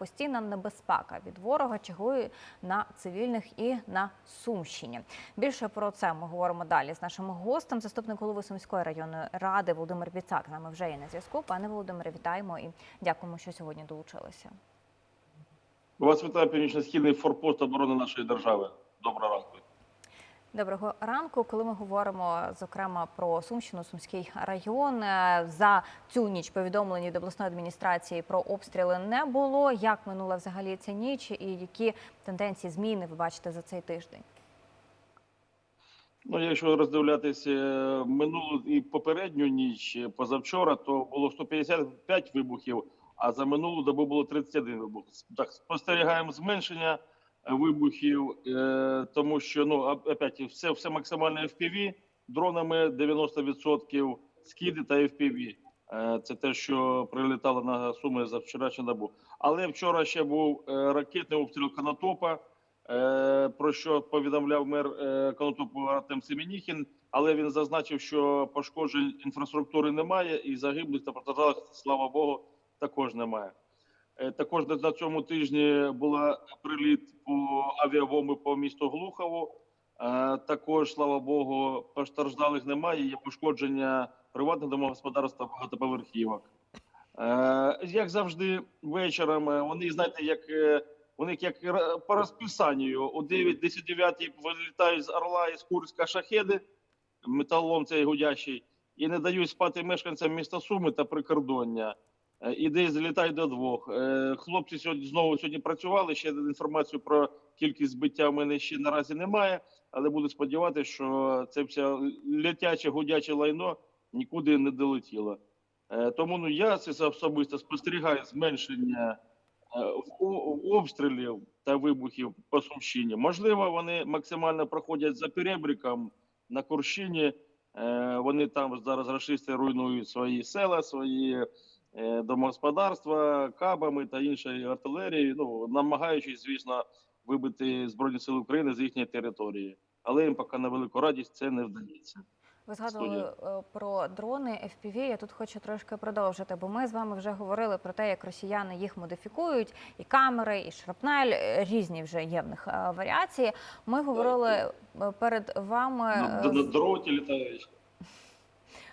постійна небезпека від ворога чагує на цивільних і на Сумщині. Більше про це ми говоримо далі з нашим гостем, заступник голови Сумської районної ради Володимир Біцак. Нами вже є на зв'язку. Пане Володимире, вітаємо і дякуємо, що сьогодні долучилися. У Вас вітає північно-східний форпост оборони нашої держави. Доброго ранку. Доброго ранку. Коли ми говоримо зокрема про Сумщину, Сумський район е, за цю ніч повідомлені до обласної адміністрації про обстріли не було. Як минула взагалі ця ніч, і які тенденції зміни ви бачите за цей тиждень? Ну, якщо роздивлятися е, минулу і попередню ніч е, позавчора, то було 155 вибухів, а за минулу добу було 31 вибух. Так, спостерігаємо зменшення вибухів, е, тому що ну опять все, все максимально FPV, дронами 90% скиди та FPV. Е, Це те, що прилітало на суми за вчорашню добу. Але вчора ще був е, ракетний обстріл Конотопа. Е, про що повідомляв мер Конотопу Артем Семеніхін, але він зазначив, що пошкоджень інфраструктури немає, і загиблих та постраждалих, слава Богу, також немає. Е, Також на- цьому тижні була приліт по авіабомби по місту Глухову. Е, Також, слава Богу, постраждалих немає. Є пошкодження приватних домогосподарств та багатоповерхівок. Е, Як завжди, вечором вони знаєте, як них як по розписанню о 9-10-9 вилітають з Орла і з Курська шахеди, металолом цей гудящий, і не дають спати мешканцям міста Суми та прикордоння. Е, І десь залітають до двох. Е, Хлопці сьогодні знову сьогодні працювали. Ще інформацію про кількість збиття в мене ще наразі немає, але буду сподіватися, що це все летяче, гудяче лайно нікуди не долетіло. Е, Тому ну я це особисто спостерігаю зменшення обстрілів та вибухів по Сумщині. Можливо, вони максимально проходять за перебріком на Курщині. Вони там зараз рашисти руйнують свої села, свої домогосподарства кабами та іншою артилерією, ну намагаючись, звісно, вибити збройні сили України з їхньої території. Але їм поки на велику радість це не вдається. Ви згадували е, про дрони FPV, Я тут хочу трошки продовжити, бо ми з вами вже говорили про те, як росіяни їх модифікують, і камери, і шрапнель е, різні вже є в них е, варіації. Ми говорили е, перед вами. е, На, на дроті літають.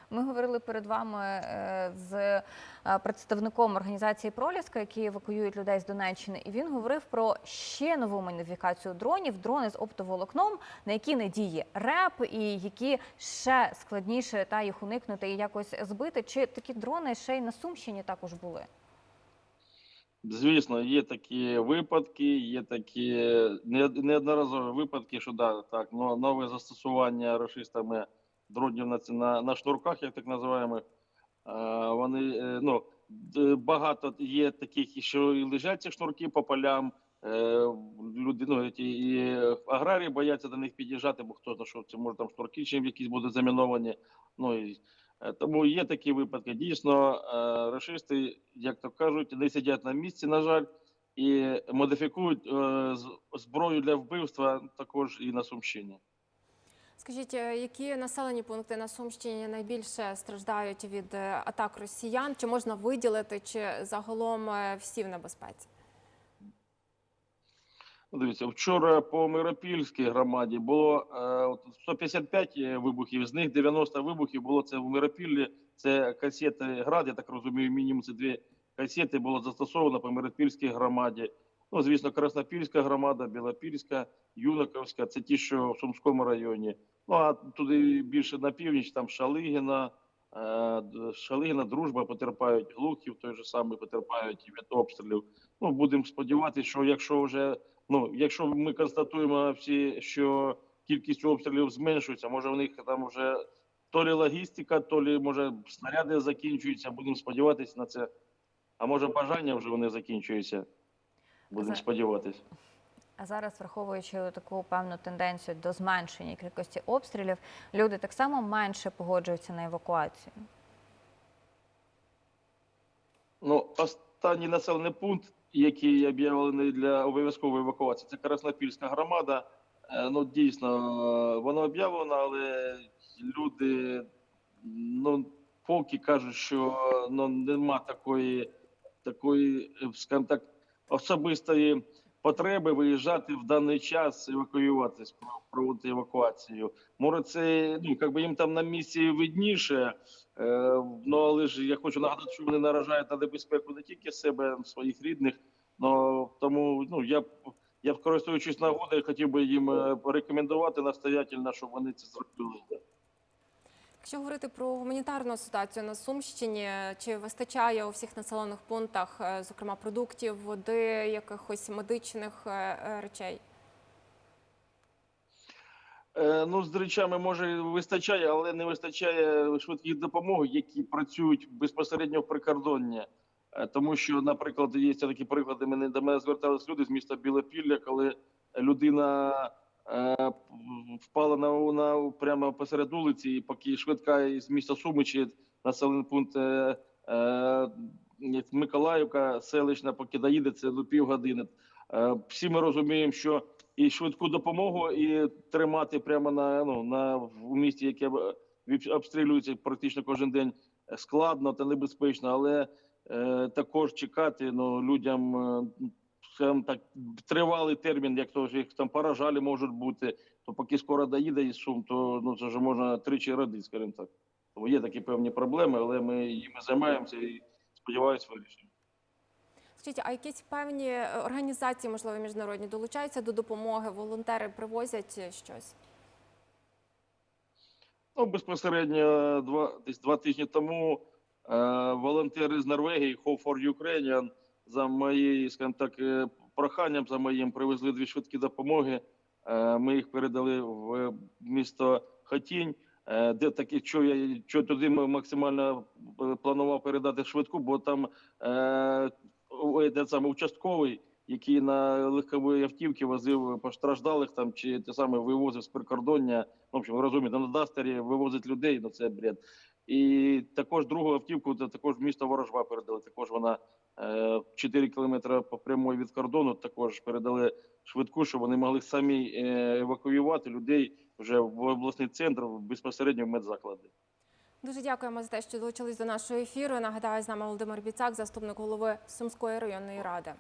Ми говорили перед вами е, з е, представником організації Проліска, які евакуюють людей з Донеччини, і він говорив про ще нову модифікацію дронів, дрони з оптоволокном, на які не діє РЕП, і які ще складніше та їх уникнути і якось збити. Чи такі дрони ще й на Сумщині також були? Звісно, є такі випадки, є такі не- неодноразові випадки, що да, так, но- нове застосування рашистами дронів на, на, на шнурках, як так називаємо. Вони е, ну, багато є таких, що і лежать ці шнурки по полям. е, Люди, ну, і аграрії бояться до них під'їжджати, бо хто знає, що це може там шнурки чим якісь будуть заміновані. Ну, і, е, тому є такі випадки. Дійсно, рашисти, як то кажуть, не сидять на місці, на жаль, і модифікують зброю для вбивства також і на Сумщині. Скажіть, е, які населені пункти на Сумщині найбільше страждають від е, атак росіян? Чи можна виділити, чи загалом е, всі в небезпеці? Ну, Дивіться, вчора по Миропільській громаді було е, от 155 вибухів, з них 90 вибухів було це в Миропіллі. Це касети град, я так розумію, мінімум це дві касети було застосовано по Миропільській громаді. Ну, звісно, Краснопільська громада, Білопільська, Юнаковська, це ті, що в Сумському районі. Ну а туди більше на північ, там Шалигіна, е, Шалигіна, Дружба потерпають, Глухів той же самий потерпають від обстрілів. Ну, будемо сподіватися, що якщо вже Ну, якщо ми констатуємо всі, що кількість обстрілів зменшується, може в них там вже то лі логістика, то лі може снаряди закінчуються. Будемо сподіватися на це. А може бажання вже вони закінчуються. Будемо За- сподіватися. А зараз, враховуючи таку певну тенденцію до зменшення кількості обстрілів, люди так само менше погоджуються на евакуацію. Ну, останній населений пункт, який об'явлений для обов'язкової евакуації, це Краснопільська громада. Е, Ну, дійсно, воно об'явлено, але люди ну, поки кажуть, що ну, нема такої, такої, скажімо так, особистої потреби виїжджати в даний час, евакуюватись, проводити евакуацію. Може, це ну якби їм там на місці видніше. Е, ну але ж я хочу нагадати, що вони наражають на небезпеку не тільки себе, своїх рідних, но тому ну я я користуючись нагодою, хотів би їм е, порекомендувати настоятельно, щоб вони це зробили. Якщо говорити про гуманітарну ситуацію на Сумщині, чи вистачає у всіх населених пунктах, е, зокрема продуктів, води, якихось медичних е, е, речей? Ну, з речами може вистачає, але не вистачає швидких допомог, які працюють безпосередньо в прикордонні. Тому що, наприклад, є такі приклади. Мене до мене звертались люди з міста Білопілля, коли людина впала на, на прямо посеред вулиці, і поки швидка із міста Суми чи населений пункт е, е, Миколаївка, селищна, поки доїде, це до півгодини. Е, всі ми розуміємо, що і швидку допомогу, і тримати прямо на ну на в місті, яке обстрілюється практично кожен день е, складно та небезпечно, але е, також чекати ну людям. е, скажімо так, тривалий термін, як то ж їх там поражалі можуть бути, то поки скоро доїде із Сум, то ну це вже можна тричі родити, скажімо так. Тому є такі певні проблеми, але ми їми займаємося і сподіваюся, вирішимо. Скажіть, а якісь певні е, організації, можливо, міжнародні, долучаються до допомоги, волонтери привозять е, щось? Ну, безпосередньо два десь два тижні тому е, волонтери з Норвегії Hope for Ukrainian за моєю, скажімо так, е, проханням за моїм привезли дві швидкі допомоги. Е, ми їх передали в місто Хатінь. Е, де такі, що я що туди ми максимально планував передати швидку, бо там де саме участковий, який на легковій автівці возив постраждалих там чи те саме вивозив з прикордоння. В общем, ви розумієте, на Дастері вивозить людей, ну це бред. І також другу автівку, це також місто Ворожба передали. Також вона 4 кілометри по прямої від кордону. Також передали швидку, щоб вони могли самі е, евакуювати людей вже в обласний центр безпосередньо в медзаклади. Дуже дякуємо за те, що долучились до нашого ефіру. Нагадаю, з нами Володимир Біцак, заступник голови Сумської районної ради.